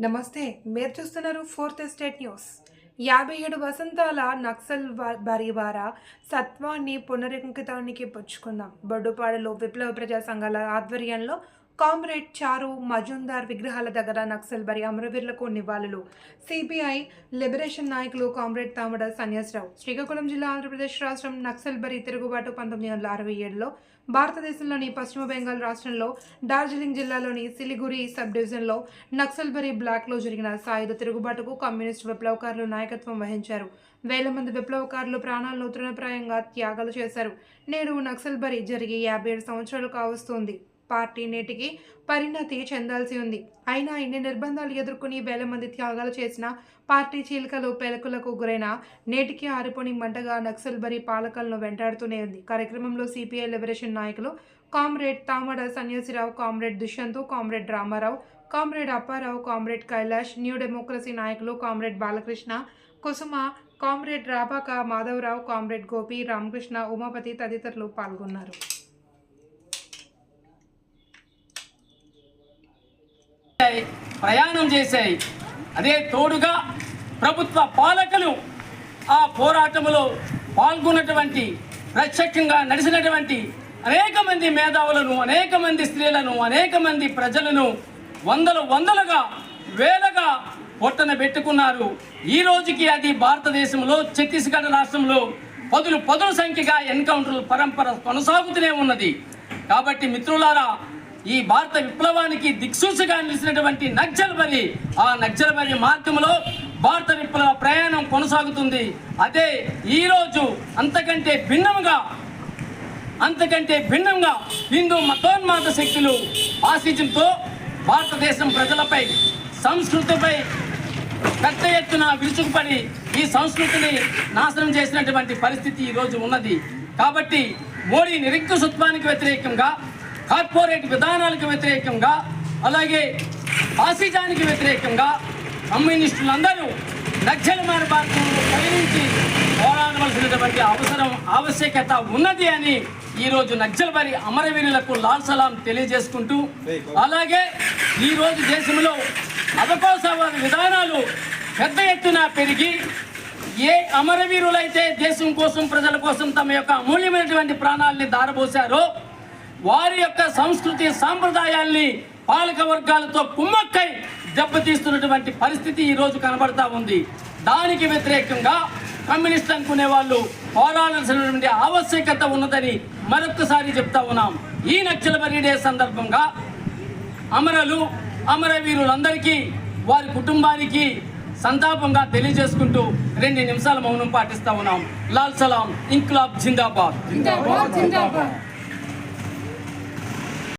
నమస్తే మీరు చూస్తున్నారు ఫోర్త్ ఎస్టేట్ న్యూస్. యాభై ఏడు వసంతాల నక్సల్ వా- బరివార సత్వాన్ని పునరంకితానికి పుచ్చుకుందాం. బొడ్డుపాడులో విప్లవ ప్రజా సంఘాల ఆధ్వర్యంలో కామ్రేడ్ చారు మజుందార్ విగ్రహాల దగ్గర నక్సల్ బరి అమరవీరులకు నివాళులు. సిపిఐ లిబరేషన్ నాయకులు కామ్రేడ్ తామడ సన్యాసరావు. శ్రీకాకుళం జిల్లా ఆంధ్రప్రదేశ్ రాష్ట్రం నక్సల్ బరి తిరుగుబాటు పంతొమ్మిది వందల అరవై ఏడులో భారతదేశంలోని పశ్చిమ బెంగాల్ రాష్ట్రంలో డార్జిలింగ్ జిల్లాలోని సిలిగురి సబ్ డివిజన్లో నక్సల్బరీ బ్లాక్లో జరిగిన సాయుధ తిరుగుబాటుకు కమ్యూనిస్ట్ విప్లవకారులు నాయకత్వం వహించారు. వేల మంది విప్లవకారులు ప్రాణాలను తృణప్రాయంగా త్యాగాలు చేశారు. నేడు నక్సల్బరీ జరిగి యాభై ఏడు సంవత్సరాలు కావస్తోంది. పార్టీ నేటికి పరిణతి చెందాల్సి ఉంది. అయినా ఇన్ని నిర్బంధాలు ఎదుర్కొని వేల మంది త్యాగాలు చేసిన పార్టీ చీలికలు పెలకులకు గురైన నేటికి ఆరిపోని మంటగా నక్సల్బరీ పాలకలను వెంటాడుతూనే ఉంది. కార్యక్రమంలో సిపిఐ లిబరేషన్ నాయకులు comrade Tamada Sanyasirao comrade Dushyant comrade Ramarao comrade Apparao comrade Kailash new democracy నాయకులు comrade Balakrishna Kusuma comrade Rabaka Madhavarao comrade Gopi Ramakrishna Umapathi తదితరులు పాల్గొన్నారు. ప్రయాణం చేశాయి. అదే తోడుగా ప్రభుత్వ పాలకులు ఆ పోరాటంలో పాల్గొన్నటువంటి ప్రత్యక్షంగా నడిచినటువంటి అనేక మంది మేధావులను అనేక మంది స్త్రీలను అనేక మంది ప్రజలను వందలు వందలుగా వేలగా పొట్టన పెట్టుకున్నారు. ఈ రోజుకి అది భారతదేశంలో ఛత్తీస్గఢ్ రాష్ట్రంలో పదులు పదుల సంఖ్యగా ఎన్కౌంటర్ల పరంపర కొనసాగుతూనే ఉన్నది. కాబట్టి మిత్రులారా ఈ భారత విప్లవానికి దిక్సూచిగా నిలిచినటువంటి నక్సల్బరి ఆ నక్సల్బరి మార్గంలో భారత విప్లవ ప్రయాణం కొనసాగుతుంది. అదే ఈరోజు అంతకంటే భిన్నంగా అంతకంటే భిన్నంగా హిందూ మతోన్మాత శక్తులు ఆశించడంతో భారతదేశం ప్రజలపై సంస్కృతిపై పెద్ద ఎత్తున విరుచుకుపడి ఈ సంస్కృతిని నాశనం చేసినటువంటి పరిస్థితి ఈరోజు ఉన్నది. కాబట్టి మోడీ నిరంకుశత్వానికి వ్యతిరేకంగా కార్పొరేట్ విధానాలకు వ్యతిరేకంగా అలాగే ఆసిజానికి వ్యతిరేకంగా కమ్యూనిస్టులందరూ నక్సల్ మార్గంలో పయనించి పోరాడవలసినటువంటి అవసరం ఆవశ్యకత ఉన్నది అని ఈరోజు నక్సల్బరి అమరవీరులకు లాల్ సలాం తెలియజేసుకుంటూ అలాగే ఈరోజు దేశంలో అవకాశవాద విధానాలు పెద్ద ఎత్తున పెరిగి ఏ అమరవీరులైతే దేశం కోసం ప్రజల కోసం తమ యొక్క అమూల్యమైనటువంటి ప్రాణాలని దారబోశారో వారి యొక్క సంస్కృతి సాంప్రదాయాల్ని పాలక వర్గాలతో కుమ్మక్కై దెబ్బతీస్తున్నటువంటి పరిస్థితి ఈరోజు కనబడతా ఉంది. దానికి వ్యతిరేకంగా కమ్యూనిస్ట్ అనుకునే వాళ్ళు పోరాడాల్సినటువంటి ఆవశ్యకత ఉన్నదని మరొకసారి చెప్తా ఉన్నాం. ఈ నక్సల్ డే సందర్భంగా అమరలు అమరవీరులందరికీ వారి కుటుంబానికి సంతాపంగా తెలియజేసుకుంటూ రెండు నిమిషాల మౌనం పాటిస్తా ఉన్నాం. లాల్ సలాం ఇంక్లాబ్ జిందాబాద్.